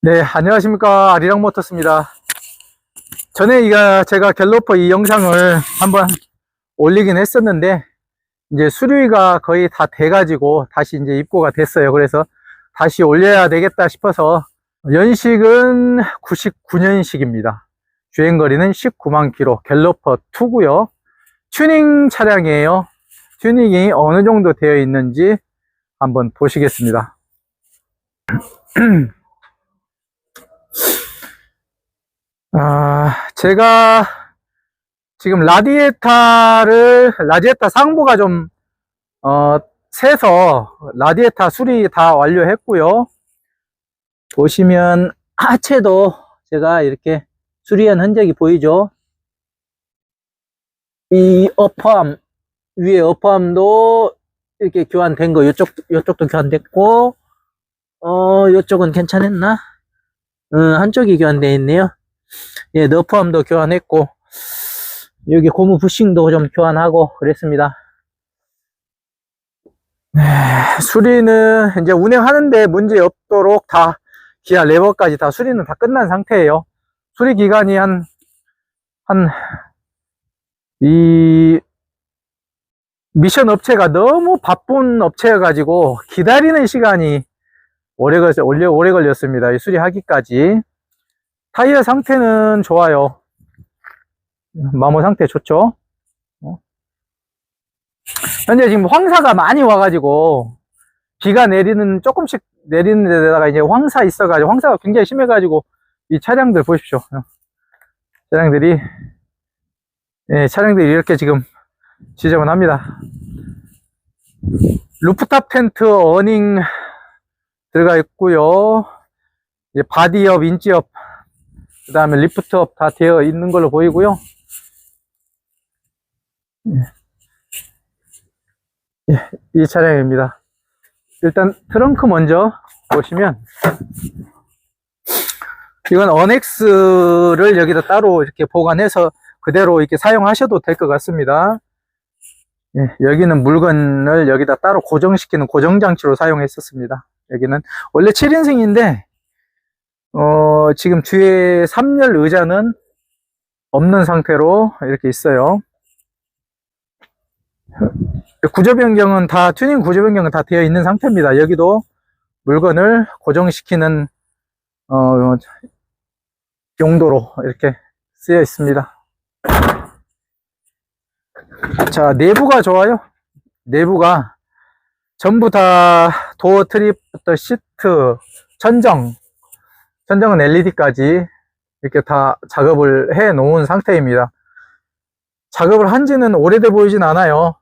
네, 안녕하십니까. 아리랑 모터스입니다. 전에 제가 갤로퍼 이 영상을 한번 올리긴 했었는데, 이제 수리가 거의 다 돼가지고 다시 이제 입고가 됐어요. 그래서 다시 올려야 되겠다 싶어서 연식은 99년식입니다. 주행거리는 19만 킬로, 갤로퍼 2고요. 튜닝 차량이에요. 튜닝이 어느 정도 되어 있는지 한번 보시겠습니다. 아, 제가 지금 라디에타를, 라디에타 상부가 좀, 어, 새서 라디에타 수리 다 완료했고요. 보시면 하체도 제가 이렇게 수리한 흔적이 보이죠? 이 어퍼암, 위에 어퍼암도 이렇게 교환된 거, 이쪽, 이쪽도 교환됐고, 어, 이쪽은 괜찮았나? 어, 한쪽이 교환되어 있네요. 예, 너프함도 교환했고, 여기 고무 부싱도 좀 교환하고 그랬습니다. 네, 수리는 이제 운행하는데 문제 없도록 다 기아 레버까지 다 수리는 다 끝난 상태예요. 수리 기간이 한, 한, 이, 미션 업체가 너무 바쁜 업체여가지고 기다리는 시간이 오래, 걸, 오래, 오래 걸렸습니다. 이 수리하기까지. 타이어 상태는 좋아요. 마모 상태 좋죠? 어? 현재 지금 황사가 많이 와가지고, 비가 내리는, 조금씩 내리는 데다가 이제 황사 있어가지고, 황사가 굉장히 심해가지고, 이 차량들 보십시오. 어. 차량들이, 예, 차량들이 이렇게 지금 지저분합니다. 루프탑 텐트 어닝 들어가 있고요. 바디업, 인지업, 그 다음에 리프트업 다 되어 있는 걸로 보이고요. 예. 예, 이 차량입니다. 일단 트렁크 먼저 보시면 이건 언엑스를 여기다 따로 이렇게 보관해서 그대로 이렇게 사용하셔도 될 것 같습니다. 예, 여기는 물건을 여기다 따로 고정시키는 고정장치로 사용했었습니다. 여기는 원래 7인승인데 어, 지금 뒤에 3열 의자는 없는 상태로 이렇게 있어요. 구조 변경은 다 튜닝 구조 변경은 다 되어 있는 상태입니다. 여기도 물건을 고정시키는 어, 용도로 이렇게 쓰여 있습니다. 자, 내부가 좋아요. 내부가 전부 다 도어 트립부터 시트, 천정, 천정은 LED까지 이렇게 다 작업을 해 놓은 상태입니다. 작업을 한 지는 오래돼 보이진 않아요.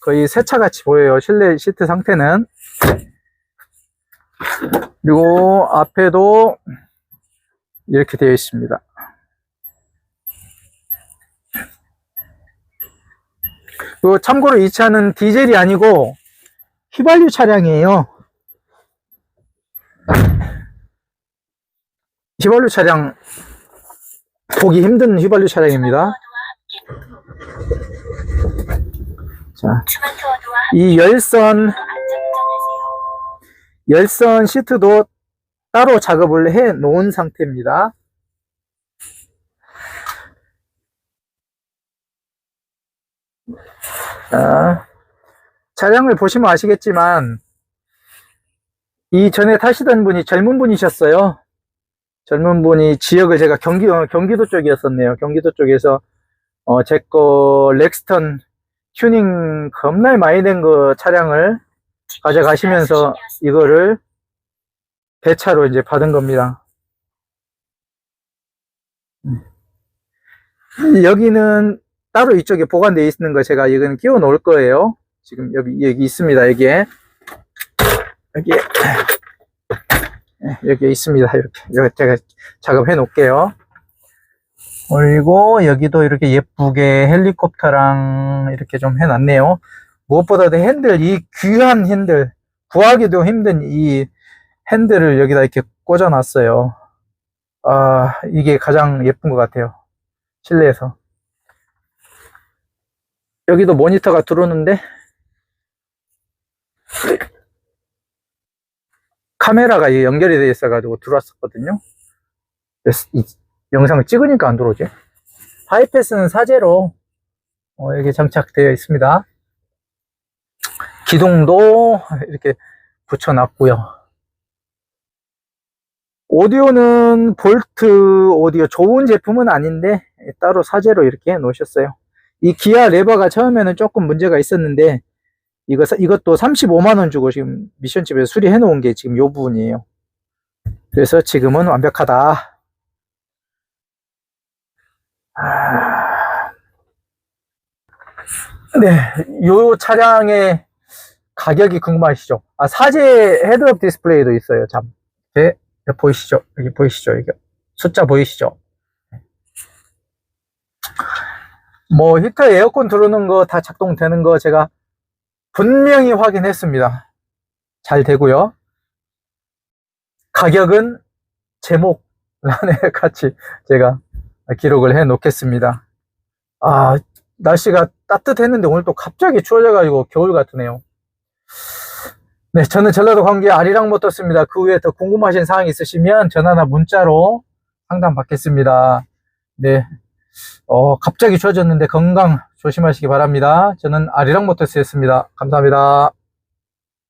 거의 새 차 같이 보여요. 실내 시트 상태는. 그리고 앞에도 이렇게 되어 있습니다. 그 참고로 이 차는 디젤이 아니고 휘발유 차량이에요. 휘발유 차량 보기 힘든 휘발유 차량입니다. 자, 이 열선 열선 시트도 따로 작업을 해 놓은 상태입니다. 자, 차량을 보시면 아시겠지만 이 전에 타시던 분이 젊은 분이셨어요. 젊은 분이 지역을 제가 경기, 어, 경기도 쪽이었었네요. 경기도 쪽에서 어, 제 거 렉스턴 튜닝 겁나 많이 된거 차량을 가져가시면서 이거를 대차로 이제 받은 겁니다. 여기는 따로 이쪽에 보관되어 있는 거 제가 이거는 끼워 놓을 거예요. 지금 여기, 여기 있습니다. 여기에. 여기에. 예, 여기 있습니다. 이렇게. 이렇게 제가 작업해 놓을게요. 그리고 여기도 이렇게 예쁘게 헬리콥터랑 이렇게 좀 해놨네요. 무엇보다도 핸들, 이 귀한 핸들, 구하기도 힘든 이 핸들을 여기다 이렇게 꽂아놨어요. 아, 이게 가장 예쁜 것 같아요. 실내에서. 여기도 모니터가 들어오는데, 카메라가 연결이 되어 있어가지고 들어왔었거든요. 영상을 찍으니까 안 들어오지. 하이패스는 사제로 어, 여기 장착되어 있습니다. 기둥도 이렇게 붙여놨고요. 오디오는 볼트 오디오 좋은 제품은 아닌데 따로 사제로 이렇게 해 놓으셨어요. 이 기아 레버가 처음에는 조금 문제가 있었는데 이거 이것도 35만 원 주고 지금 미션집에서 수리해 놓은 게 지금 요 부분이에요. 그래서 지금은 완벽하다. 아, 네, 요 차량의 가격이 궁금하시죠? 아, 사제 헤드업 디스플레이도 있어요. 참, 네, 여기 보이시죠? 여기 보이시죠? 이게 숫자 보이시죠? 뭐 히터 에어컨 들어오는 거 다 작동되는 거 제가 분명히 확인했습니다. 잘 되고요. 가격은 제목란에 같이 제가 기록을 해 놓겠습니다. 아, 날씨가 따뜻했는데 오늘 또 갑자기 추워져가지고 겨울 같으네요. 네, 저는 전라도 광주의 아리랑 모터스입니다. 그 외에 더 궁금하신 사항 있으시면 전화나 문자로 상담 받겠습니다. 네, 어, 갑자기 추워졌는데 건강 조심하시기 바랍니다. 저는 아리랑 모터스였습니다. 감사합니다.